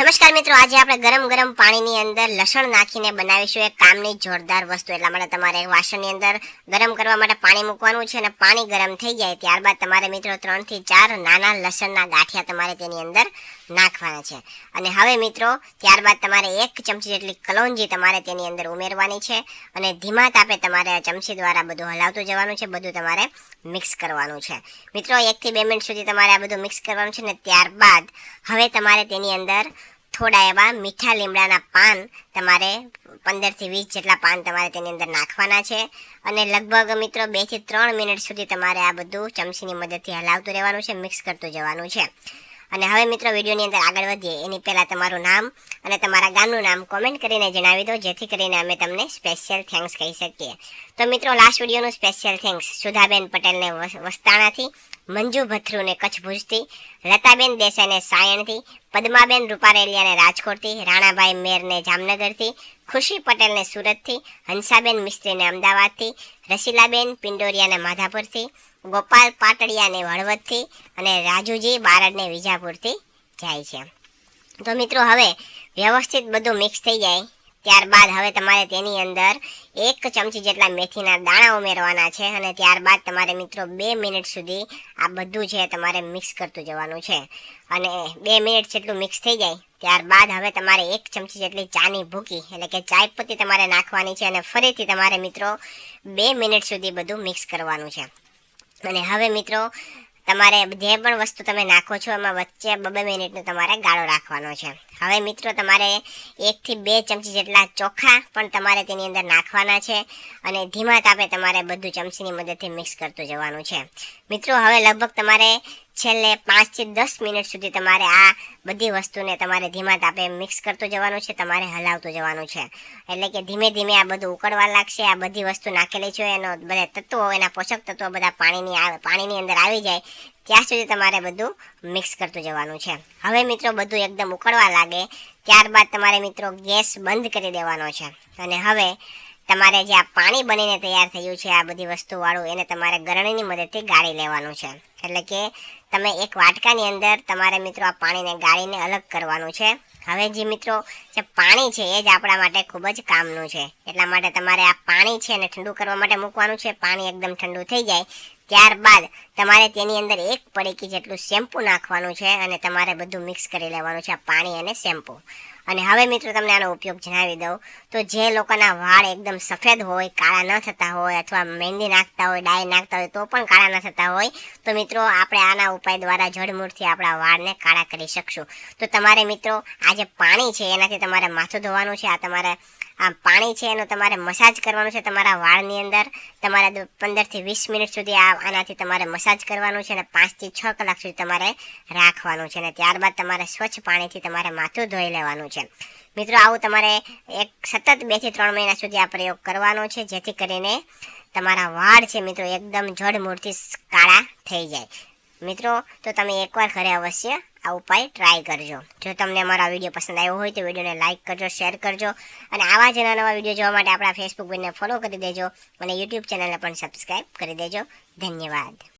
નમસ્કાર મિત્રો, આજે આપણે ગરમ ગરમ પાણીની અંદર લસણ નાખીને બનાવીશું એક કામની જોરદાર વસ્તુ. એટલા માટે તમારે વાસણની અંદર ગરમ કરવા માટે પાણી મૂકવાનું છે અને પાણી ગરમ થઈ જાય ત્યારબાદ તમારે મિત્રો ત્રણથી ચાર નાના લસણના ગાંઠિયા તમારે તેની અંદર નાખવાના છે. અને હવે મિત્રો, ત્યારબાદ તમારે એક ચમચી જેટલી કલોંજી તમારે તેની અંદર ઉમેરવાની છે અને ધીમા તાપે તમારે આ ચમચી દ્વારા બધું હલાવતું જવાનું છે, બધું તમારે મિક્સ કરવાનું છે. મિત્રો એકથી બે મિનિટ સુધી તમારે આ બધું મિક્સ કરવાનું છે ને ત્યારબાદ હવે તમારે તેની અંદર થોડા એવા મીઠા લીમડાના પાન તમારે પંદરથી વીસ જેટલા પાન તમારે તેની અંદર નાખવાના છે. અને લગભગ મિત્રો બેથી ત્રણ મિનિટ સુધી તમારે આ બધું ચમચીની મદદથી હલાવતું રહેવાનું છે, મિક્સ કરતું જવાનું છે. અને હવે મિત્રો વિડીયોની અંદર આગળ વધીએ. એની પહેલાં તમારું નામ અને તમારા ગામનું નામ કોમેન્ટ કરીને જણાવી દો, જેથી કરીને અમે તમને સ્પેશિયલ થેન્ક્સ કહી શકીએ. તો મિત્રો લાસ્ટ વિડીયોનું સ્પેશિયલ થેન્ક્સ સુધાબેન પટેલને વસ- વસ્તાણાથી. મંજુ ભથ્રુને કચ્છ ભુજથી, લતાબેન દેસાઈને સાયણથી, પદ્માબેન રૂપારેલિયાને રાજકોટથી, રાણાભાઈ મેરને જામનગરથી, ખુશી પટેલને સુરતથી, હંસાબેન મિસ્ત્રીને અમદાવાદથી, રસીલાબેન પિંડોરિયાને માધાપુરથી, ગોપાલ પાટડિયાને હળવદથી અને રાજુજી બારડને વિજાપુરથી જાય છે. તો મિત્રો, હવે વ્યવસ્થિત બધું મિક્સ થઈ જાય. ત્યારબાદ હવે તમારે તેની અંદર એક ચમચી જેટલા મેથીના દાણા ઉમેરવાના છે અને ત્યારબાદ તમારે મિત્રો બે મિનિટ સુધી આ બધું છે તમારે મિક્સ કરતું જવાનું છે. અને બે મિનિટ જેટલું મિક્સ થઈ જાય, ત્યારબાદ હવે તમારે એક ચમચી જેટલી ચાની ભૂકી, એટલે કે ચાય પત્તી તમારે નાખવાની છે અને ફરીથી તમારે મિત્રો બે મિનિટ સુધી બધું મિક્સ કરવાનું છે. અને હવે મિત્રો તમારે જે પણ વસ્તુ તમે નાખો છો, એમાં વચ્ચે બબે મિનિટનો તમારે ગાળો રાખવાનો છે. હવે મિત્રો, તમારે એકથી બે ચમચી જેટલા ચોખા પણ તમારે તેની અંદર નાખવાના છે અને ધીમા તાપે તમારે બધું ચમચીની મદદથી મિક્સ કરતું જવાનું છે. મિત્રો, હવે લગભગ તમારે છેલ્લે પાંચથી દસ મિનિટ સુધી તમારે આ બધી વસ્તુને તમારે ધીમા તાપે મિક્સ કરતું જવાનું છે, તમારે હલાવતું જવાનું છે. એટલે કે ધીમે ધીમે આ બધું ઉકળવા લાગશે, આ બધી વસ્તુ નાખેલી છે, એનો બધા તત્વો, એના પોષક તત્વો બધા પાણીની પાણીની અંદર આવી જાય, ત્યાં સુધી તમારે બધું મિક્સ કરતું જવાનું છે. હવે મિત્રો બધું એકદમ ઉકળવા લાગે, ત્યારબાદ તમારે મિત્રો ગેસ બંધ કરી દેવાનો છે. અને હવે તમારે જે આ પાણી બનીને તૈયાર થયું છે આ બધી વસ્તુવાળું, એને તમારે ગરણીની મદદથી ગાળી લેવાનું છે. એટલે કે તમે એક વાટકાની અંદર તમારે મિત્રો આ પાણીને ગાળીને અલગ કરવાનું છે. હવે જે મિત્રો, જે પાણી છે એ જ આપણા માટે ખૂબ જ કામનું છે. એટલા માટે તમારે આ પાણી છે એને ઠંડુ કરવા માટે મૂકવાનું છે. પાણી એકદમ ઠંડુ થઈ જાય. ત્યારબાદ તમારે તેની અંદર એક પડીકી જેટલું શેમ્પૂ નાખવાનું છે અને તમારે બધું મિક્સ કરી લેવાનું છે આ પાણી અને શેમ્પૂ. અને હવે મિત્રો તમને આનો ઉપયોગ જણાવી દઉં. તો જે લોકોના વાળ એકદમ સફેદ હોય, કાળા ન થતા હોય અથવા મહેંદી નાખતા હોય, ડાય નાખતા હોય, તો પણ કાળા ન થતા હોય, તો મિત્રો આપણે આના ઉપાય દ્વારા જળમૂળથી આપણા વાળને કાળા કરી શકશું. તો તમારે મિત્રો આ જે પાણી છે, એનાથી તમારે માથું ધોવાનું છે, આ તમારે આ પાણી છે એનો તમારે મસાજ કરવાનું છે તમારા વાળની અંદર. તમારે પંદરથી વીસ મિનિટ સુધી આ આનાથી તમારે મસાજ કરવાનું છે અને પાંચથી છ કલાક સુધી તમારે રાખવાનું છે અને ત્યારબાદ તમારે સ્વચ્છ પાણીથી તમારે માથું ધોઈ લેવાનું છે. મિત્રો, આવું તમારે એક સતત બેથી ત્રણ મહિના સુધી આ પ્રયોગ કરવાનો છે, જેથી કરીને તમારા વાળ છે મિત્રો, એકદમ જડમૂળથી કાળા થઈ જાય. મિત્રો, તો તમે એકવાર ઘરે અવશ્ય આ ઉપાય ટ્રાય કરજો. જો તમને મારા વીડિયો પસંદ આવ્યો હોય તો વિડીયોને લાઇક કરજો શેર કરજો અને આવા જ નવા નવા વીડિયો જોવા માટે આપણા ફેસબુક પેજને ફોલો કરી દેજો અને યુટ્યુબ ચેનલને પણ સબસ્ક્રાઈબ કરી દેજો. ધન્યવાદ.